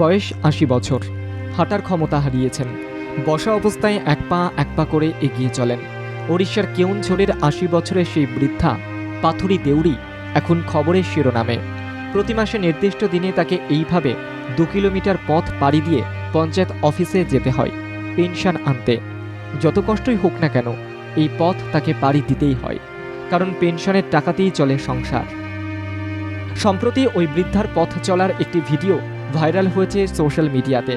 বয়স আশি বছর। হাঁটার ক্ষমতা হারিয়েছেন। বসা অবস্থায় এক পা এক পা করে এগিয়ে চলেন। ওড়িশার কেউনঝোড়ের আশি বছরের সেই বৃদ্ধা, পাথুরি দেউরি, এখন খবরের শিরোনামে। প্রতি মাসে নির্দিষ্ট দিনে তাকে এইভাবে দু কিলোমিটার পথ পাড়ি দিয়ে পঞ্চায়েত অফিসে যেতে হয়, পেনশন আনতে। যত কষ্টই হোক না কেন, এই পথ তাকে পাড়ি দিতেই হয়, কারণ পেনশনের টাকাতেই চলে সংসার। সম্প্রতি ওই বৃদ্ধার পথ চলার একটি ভিডিও ভাইরাল হয়েছে সোশ্যাল মিডিয়াতে।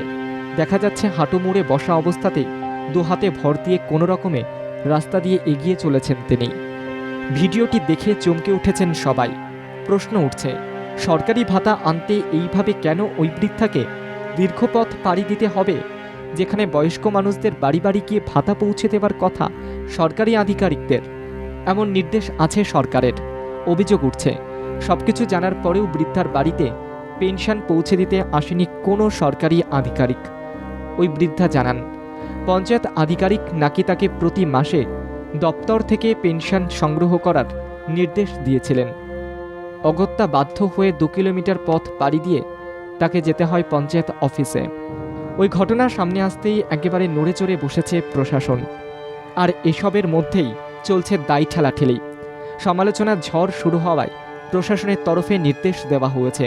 দেখা যাচ্ছে হাঁটু মুড়ে বসা অবস্থাতেই দু হাতে ভর দিয়ে কোনো রকমে রাস্তা দিয়ে এগিয়ে চলেছেন তিনি। ভিডিওটি দেখে চমকে উঠেছেন সবাই। প্রশ্ন উঠছে, সরকারি ভাতা আনতে এইভাবে কেন ওই বৃদ্ধাকে দীর্ঘ পথ পাড়ি দিতে হবে, যেখানে বয়স্ক মানুষদের বাড়ি বাড়ি গিয়ে ভাতা পৌঁছে দেওয়ার কথা সরকারি আধিকারিকদের? এমন নির্দেশ আছে সরকারের। অভিযোগ উঠছে, সবকিছু জানার পরেও বৃদ্ধার বাড়িতে পেনশন পৌঁছে দিতে আসেনি কোনো সরকারি আধিকারিক। ওই বৃদ্ধা জানান, পঞ্চায়েত আধিকারিক নাকি তাকে প্রতি মাসে দপ্তর থেকে পেনশন সংগ্রহ করার নির্দেশ দিয়েছিলেন। অগত্যা বাধ্য হয়ে দু কিলোমিটার পথ পাড়ি দিয়ে তাকে যেতে হয় পঞ্চায়েত অফিসে। ওই ঘটনা সামনে আসতেই একেবারে নড়ে চড়ে বসেছে প্রশাসন। আর এসবের মধ্যেই চলছে দায় ঠেলাঠেলি। সমালোচনার ঝড় শুরু হওয়ায় প্রশাসনের তরফে নির্দেশ দেওয়া হয়েছে।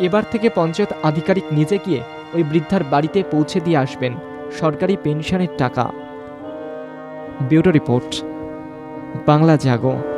এবার থেকে পঞ্চায়েত আধিকারিক নিজে গিয়ে ওই বৃদ্ধার বাড়িতে পৌঁছে দিয়ে আসবেন সরকারি পেনশনের টাকা। ব্যুরো রিপোর্ট, বাংলা জাগো।